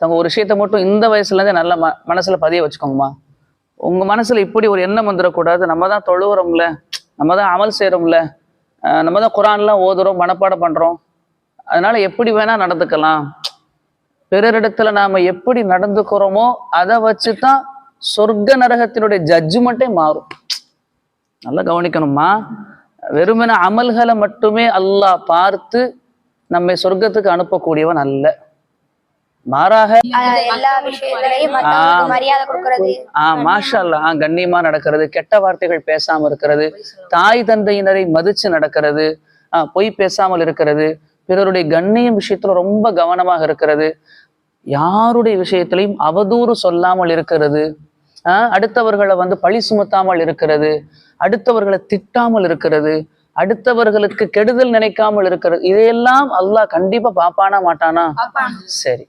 தங்க ஒரு விஷயத்த மட்டும் இந்த வயசுலேருந்தே நல்ல ம மனசில் பதிய வச்சுக்கோங்கம்மா. உங்கள் மனசில் இப்படி ஒரு எண்ணம் வந்துடக்கூடாது. நம்ம தான் தொழுகிறோம்ல நம்ம தான் அமல் செய்கிறோம்ல நம்ம தான் குரான்லாம் ஓதுறோம் மனப்பாடம் பண்ணுறோம் அதனால் எப்படி வேணால் நடந்துக்கலாம். பிறரிடத்துல நாம் எப்படி நடந்துக்கிறோமோ அதை வச்சு தான் சொர்க்க நரகத்தினுடைய ஜட்ஜ்மெண்ட்டே மாறும். நல்லா கவனிக்கணுமா வெறுமன அமல்களை மட்டுமே அல்லாஹ் பார்த்து நம்மை சொர்க்கத்துக்கு அனுப்பக்கூடியவன் அல்ல. மாறாக அஹ் எல்லா விஷயத்திலையும் மத்தவங்களுக்கு மரியாதை கொடுக்கறது. ஆஹ் மாஷா அல்லாஹ் ஆஹ் கண்ணியமா நடக்கிறது கெட்ட வார்த்தைகள் பேசாம இருக்கிறது தாய் தந்தையினரை மதிச்சு நடக்கிறது ஆஹ் பொய் பேசாமல் இருக்கிறது பிறருடைய கண்ணியம் விஷயத்துல ரொம்ப கவனமாக இருக்கிறது யாருடைய விஷயத்திலையும் அவதூறு சொல்லாமல் இருக்கிறது ஆஹ் அடுத்தவர்களை வந்து பழி சுமத்தாமல் இருக்கிறது அடுத்தவர்களை திட்டாமல் இருக்கிறது அடுத்தவர்களுக்கு கெடுதல் நினைக்காமல் இருக்கிறது இதையெல்லாம் அல்லாஹ் கண்டிப்பா பாப்பானா மாட்டானா? சரி.